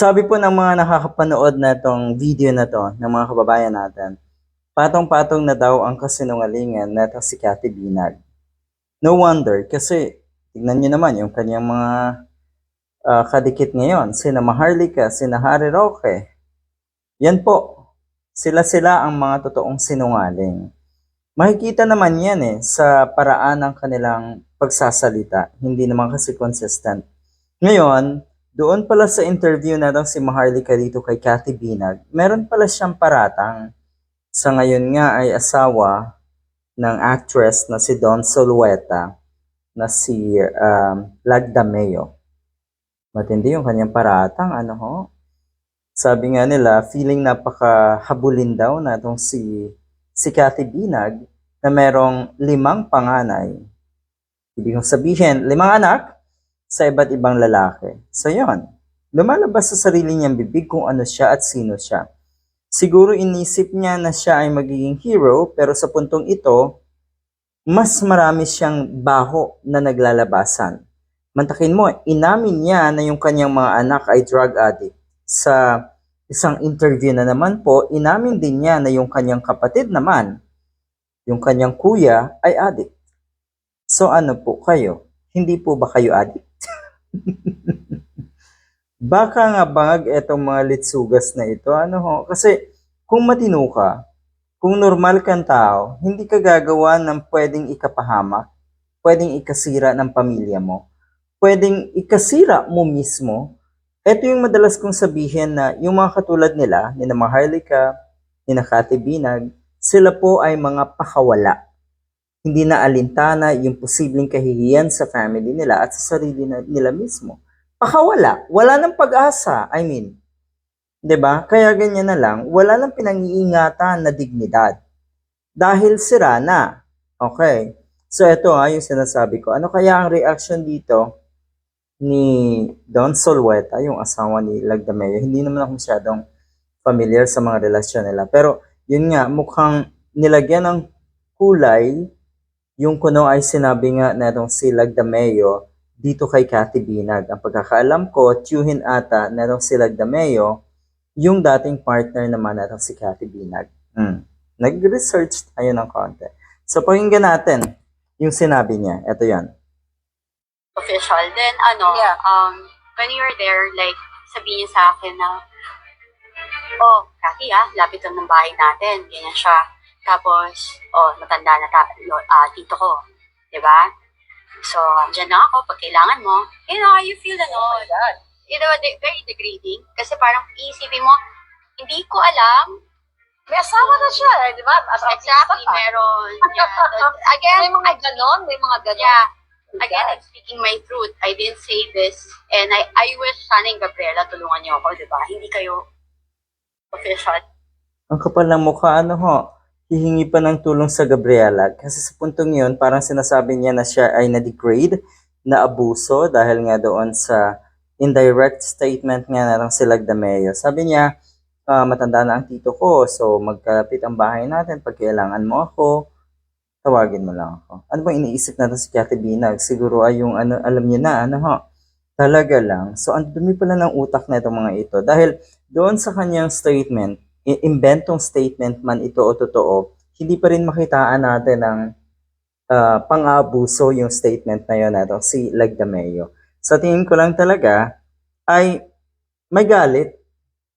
Sabi po ng mga nakakapanood na itong video na to, ng mga kababayan natin, patong-patong na daw ang kasinungalingan na si Cathy Binag. No wonder, kasi tignan nyo naman yung kanyang mga ah, kadikit ngayon, sina Maharlika, sina Harry Roque. Yan po, sila-sila ang mga totoong sinungaling. Makikita naman yan eh sa paraan ng kanilang pagsasalita, hindi naman kasi consistent. Ngayon, doon pala sa interview na daw si Maharlika dito kay Cathy Binag, meron pala siyang paratang. Sa ngayon nga ay asawa ng actress na si Don Solueta na si um, Lagdameo. Matindi yung kanyang paratang, ano ho? Sabi nga nila, feeling napakahabulin daw na itong si, si Cathy Binag na merong limang panganay. Ibig kong sabihin, limang anak sa iba't ibang lalaki. So yon, lumalabas sa sarili niyang bibig kung ano siya at sino siya. Siguro inisip niya na siya ay magiging hero pero sa puntong ito, mas marami siyang baho na naglalabasan. Mantakin mo, inamin niya na yung kanyang mga anak ay drug addict. Sa isang interview na naman po, inamin din niya na yung kanyang kapatid naman, yung kanyang kuya ay addict. So ano po kayo? Hindi po ba kayo addict? Baka nga bangag etong mga litsugas na ito. Ano ho? Kasi kung matino ka, kung normal kang tao, hindi ka gagawa ng pwedeng ikapahamak, pwedeng ikasira ng pamilya mo, pwedeng ikasira mo mismo. Ito yung madalas kong sabihin na yung mga katulad nila, ni na Maharlika, ni na Cathy Binag, sila po ay mga pakawala. Hindi na alintana yung posibleng kahihiyan sa family nila at sa sarili na, nila mismo. Pakawala. Wala ng pag-asa. I mean, 'di ba? Kaya ganyan na lang, wala nang pinang-iingatan na dignidad. Dahil sira na. Okay. So ito nga yung sinasabi ko. Ano kaya ang reaction dito ni Don Solweta, yung asawa ni Lagdameo? Hindi naman ako masyadong familiar sa mga relasyon nila. Pero yun nga, mukhang nilagyan ng kulay yung kuno ay sinabi nga na itong si Lagdameo dito kay Cathy Binag. Ang pagkakaalam ko, tiyuhin ata na itong si Lagdameo yung dating partner naman na itong si Cathy Binag. Hmm. Nag-research tayo ng konti. So, pakinggan natin yung sinabi niya. Ito yan. official. Then, ano, Yeah. um, when you're there, like, sabihin niya sa akin na, oh, Kathy ah, lapit lang ng bahay natin. Ganyan siya. Tapos, oh, matanda na ta, ah, tito ko. 'Di ba? So, andyan na ako pag kailangan mo. You know, how you feel ano, Oh my God. you know, de- very degrading. Kasi parang isipin mo, hindi ko alam. May asawa na siya, eh, di ba? As Exactly, ka. meron. Yeah. Again, May mga I- ganon, may mga ganon. Yeah. Oh Again, God. I'm speaking my truth. I didn't say this. And I, I wish sana yung Gabriela tulungan niyo ako, di ba? Hindi kayo official. Ang kapal ng mukha, ano ho? Hihingi pa ng tulong sa Gabriela. Kasi sa puntong yun, parang sinasabi niya na siya ay na-degrade, na abuso dahil nga doon sa indirect statement nga na lang si Lagdameo. Sabi niya, ah, matanda na ang tito ko, so magkalapit ang bahay natin. Pag kailangan mo ako, tawagin mo lang ako. Ano bang iniisip natin si Cathy Binag? Siguro ay yung ano, alam niya na, ano ho? Talaga lang. So, ang dumi pala ng utak na itong mga ito. Dahil doon sa kanyang statement, i- imbentong statement man ito o totoo, hindi pa rin makitaan natin ng ah, pang-abuso yung statement na yun nato, si Lagdameo. Sa tingin ko lang talaga ay may galit.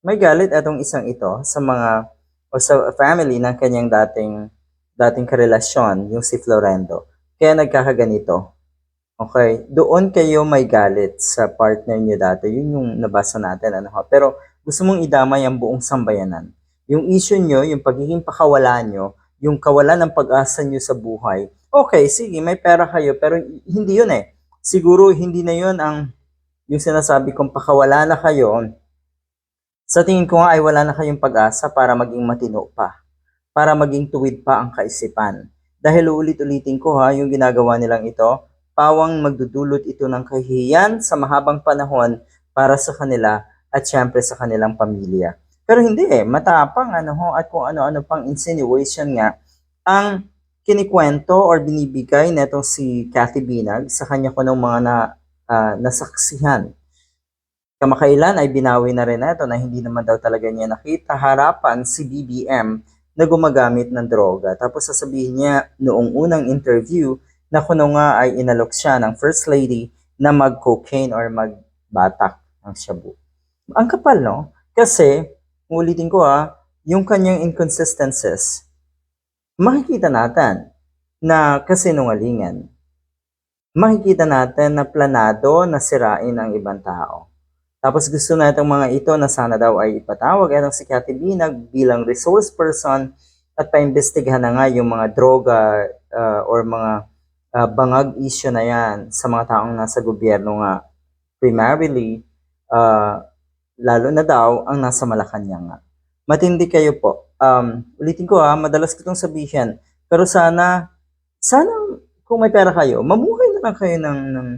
May galit atong isang ito sa mga o sa family ng kanyang dating dating karelasyon, yung si Florendo. Kaya nagkakaganito. Okay, doon kayo may galit sa partner niyo dati. Yun yung nabasa natin. Ano, ha? Pero gusto mong idamay ang buong sambayanan. Yung issue nyo, yung pagiging pakawala nyo, yung kawalan ng pag-asa nyo sa buhay, okay, sige, may pera kayo, pero hindi yun eh. Siguro hindi na yun ang yung sinasabi kong pakawala na kayo. Sa tingin ko nga ay wala na kayong pag-asa para maging matino pa. Para maging tuwid pa ang kaisipan. Dahil ulit-ulitin ko ha, yung ginagawa nilang ito, pawang magdudulot ito ng kahihiyan sa mahabang panahon para sa kanila at syempre sa kanilang pamilya. Pero hindi eh, matapang ano ho at kung ano-ano pang insinuation nga ang kinikwento or binibigay netong si Cathy Binag sa kanya ko ng mga na, ah, nasaksihan. Kamakailan ay binawi na rin ito na hindi naman daw talaga niya nakita harapan si BBM na gumagamit ng droga. Tapos sasabihin niya noong unang interview na kuno nga ay inalok siya ng First Lady na mag-cocaine or magbatak ng shabu. Ang kapal, no? Kasi, ulitin ko ha, yung kanyang inconsistencies, makikita natin na kasinungalingan. Makikita natin na planado na sirain ang ibang tao. Tapos gusto natin mga ito na sana daw ay ipatawag itong si Cathy Binag bilang resource person at paimbestigahan na nga yung mga droga uh, or mga uh, bangag issue na yan sa mga taong nasa gobyerno nga primarily uh, lalo na daw ang nasa Malacanang. Matindi kayo po. Um, ulitin ko ha, madalas ko itong sabihin. Pero sana, sana kung may pera kayo, mamuhay na lang kayo ng, ng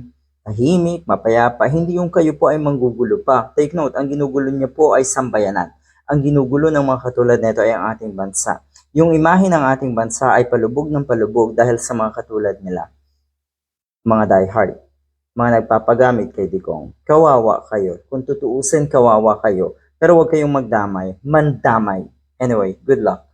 tahimik, mapayapa. Hindi yung kayo po ay manggugulo pa. Take note, ang ginugulo niyo po ay sambayanan. Ang ginugulo ng mga katulad nito ay ang ating bansa. Yung imahe ng ating bansa ay palubog ng palubog dahil sa mga katulad nila. Mga diehard mga nagpapagamit kay Digong, kawawa kayo. Kung tutuusin, kawawa kayo. Pero huwag kayong magdamay, mandamay. Anyway, good luck.